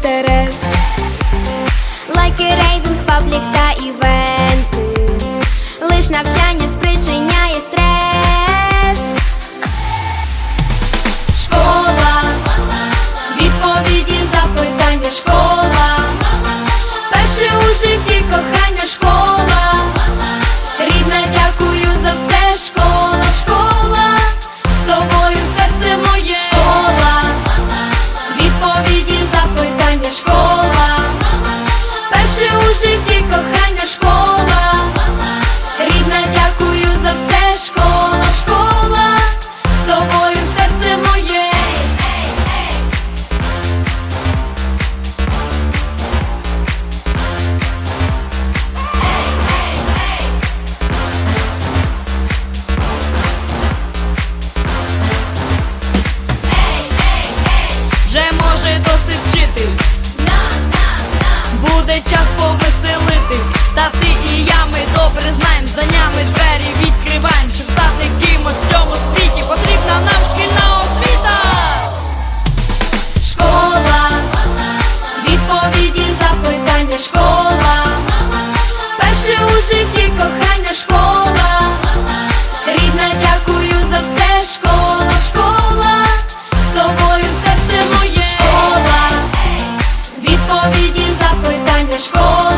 інтерес, лайки, рейтинг, паблік та івенти, лиш навчання. буде час повеселитись, та ти і я, ми добре знаєм, за нями двері відкриваєм, щоб стати кимось в цьому світі потрібна нам шкільна освіта. Школа, відповіді, запитання, школа. Cash